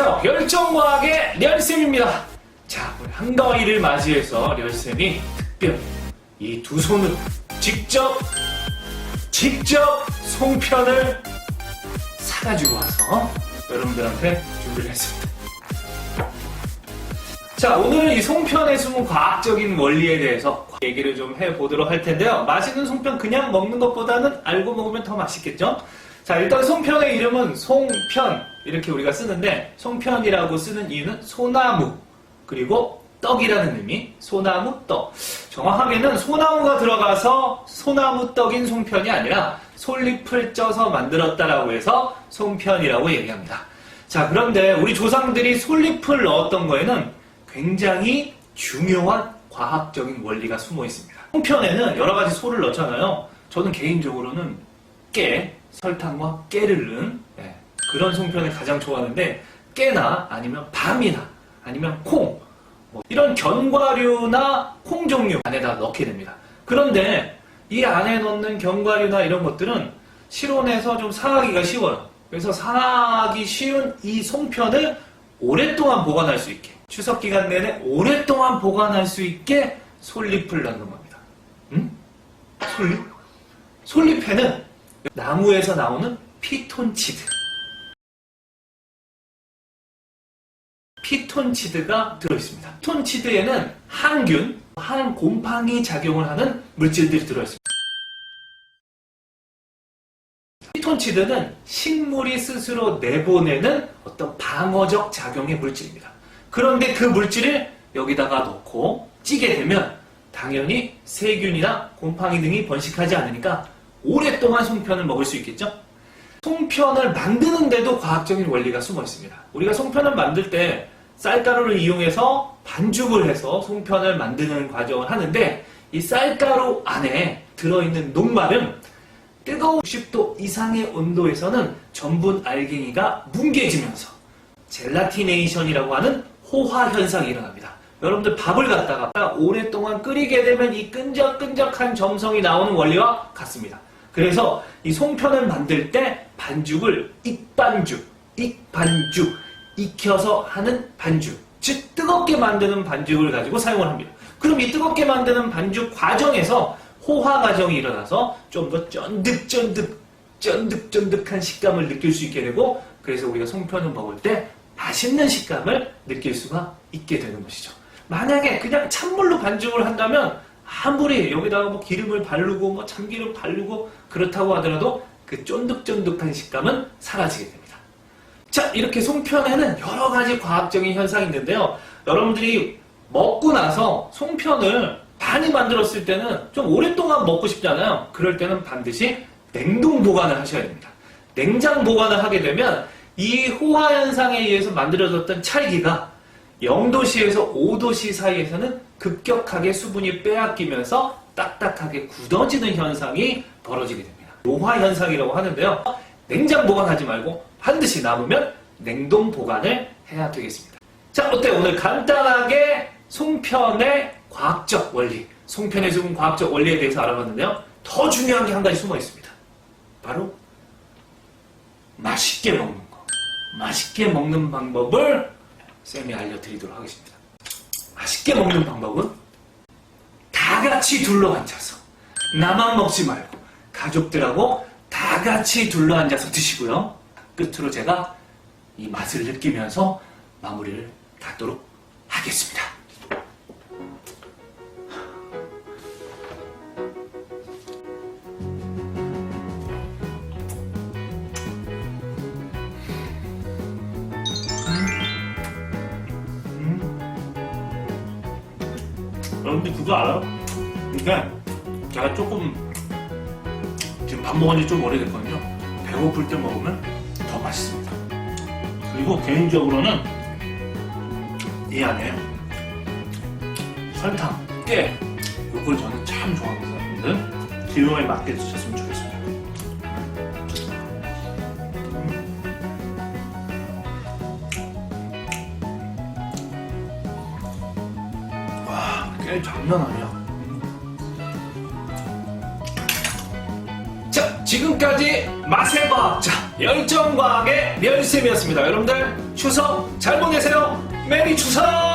안녕하세요. 열정과학의 련쌤입니다. 자, 오늘 한가위를 맞이해서 련쌤이 특별 이두 손으로 직접, 직접 송편을 사가지고 와서 여러분들한테 준비를 했습니다. 자, 오늘은 이 송편에 숨은 과학적인 원리에 대해서 얘기를 좀 해보도록 할 텐데요. 맛있는 송편 그냥 먹는 것보다는 알고 먹으면 더 맛있겠죠? 자, 일단 송편의 이름은 송편. 이렇게 우리가 쓰는데, 송편이라고 쓰는 이유는 소나무, 그리고 떡이라는 의미, 소나무 떡. 정확하게는 소나무가 들어가서 소나무 떡인 송편이 아니라 솔잎을 쪄서 만들었다라고 해서 송편이라고 얘기합니다. 자, 그런데 우리 조상들이 솔잎을 넣었던 거에는 굉장히 중요한 과학적인 원리가 숨어 있습니다. 송편에는 여러 가지 소를 넣잖아요. 저는 개인적으로는 깨, 설탕과 깨를 넣은 예, 그런 송편을 가장 좋아하는데 깨나 아니면 밤이나 아니면 콩 뭐 이런 견과류나 콩 종류 안에다 넣게 됩니다. 그런데 이 안에 넣는 견과류나 이런 것들은 실온에서 좀 상하기가 쉬워요. 그래서 상하기 쉬운 이 송편을 오랫동안 보관할 수 있게 추석 기간 내내 오랫동안 보관할 수 있게 솔잎을 넣는 겁니다. 음? 솔잎? 솔잎에는 나무에서 나오는 피톤치드. 피톤치드가 들어있습니다. 피톤치드에는 항균, 항곰팡이 작용을 하는 물질들이 들어있습니다. 피톤치드는 식물이 스스로 내보내는 어떤 방어적 작용의 물질입니다. 그런데 그 물질을 여기다가 넣고 찌게 되면 당연히 세균이나 곰팡이 등이 번식하지 않으니까 오랫동안 송편을 먹을 수 있겠죠? 송편을 만드는데도 과학적인 원리가 숨어 있습니다. 우리가 송편을 만들 때 쌀가루를 이용해서 반죽을 해서 송편을 만드는 과정을 하는데 이 쌀가루 안에 들어있는 녹말은 뜨거운 60도 이상의 온도에서는 전분 알갱이가 뭉개지면서 젤라티네이션이라고 하는 호화 현상이 일어납니다. 여러분들 밥을 갖다가 오랫동안 끓이게 되면 이 끈적끈적한 점성이 나오는 원리와 같습니다. 그래서 이 송편을 만들 때 반죽을 익반죽, 익반죽, 익혀서 하는 반죽, 즉 뜨겁게 만드는 반죽을 가지고 사용을 합니다. 그럼 이 뜨겁게 만드는 반죽 과정에서 호화 과정이 일어나서 좀 더 쫀득쫀득, 쫀득쫀득한 식감을 느낄 수 있게 되고 그래서 우리가 송편을 먹을 때 맛있는 식감을 느낄 수가 있게 되는 것이죠. 만약에 그냥 찬물로 반죽을 한다면 아무리 여기다가 뭐 기름을 바르고 뭐 참기름 바르고 그렇다고 하더라도 그 쫀득쫀득한 식감은 사라지게 됩니다. 자, 이렇게 송편에는 여러 가지 과학적인 현상이 있는데요. 여러분들이 먹고 나서 송편을 많이 만들었을 때는 좀 오랫동안 먹고 싶잖아요. 그럴 때는 반드시 냉동 보관을 하셔야 됩니다. 냉장 보관을 하게 되면 이 호화 현상에 의해서 만들어졌던 찰기가 0도씨에서 5도씨 사이에서는 급격하게 수분이 빼앗기면서 딱딱하게 굳어지는 현상이 벌어지게 됩니다. 노화 현상이라고 하는데요. 냉장 보관하지 말고 반드시 남으면 냉동 보관을 해야 되겠습니다. 자, 어때? 오늘 간단하게 송편의 과학적 원리, 송편의 숨은 과학적 원리에 대해서 알아봤는데요. 더 중요한 게 한 가지 숨어 있습니다. 바로 맛있게 먹는 거. 맛있게 먹는 방법을 쌤이 알려드리도록 하겠습니다. 맛있게 먹는 방법은 다 같이 둘러 앉아서 나만 먹지 말고 가족들하고 다 같이 둘러 앉아서 드시고요. 끝으로 제가 이 맛을 느끼면서 마무리를 갖도록 하겠습니다. 여러분들 그거 알아요? 그러니까 제가 조금 지금 밥 먹은 지 좀 오래됐거든요. 배고플 때 먹으면 더 맛있습니다. 그리고 개인적으로는 이 안에 설탕, 깨 이걸 저는 참 좋아합니다. 여러분들 기호에 맞게 드셨으면 좋겠습니다. 와, 깨 장난 아니야. 지금까지 맛의 과학자, 열정과학의 멸쌤이었습니다. 여러분들 추석 잘 보내세요. 메리 추석!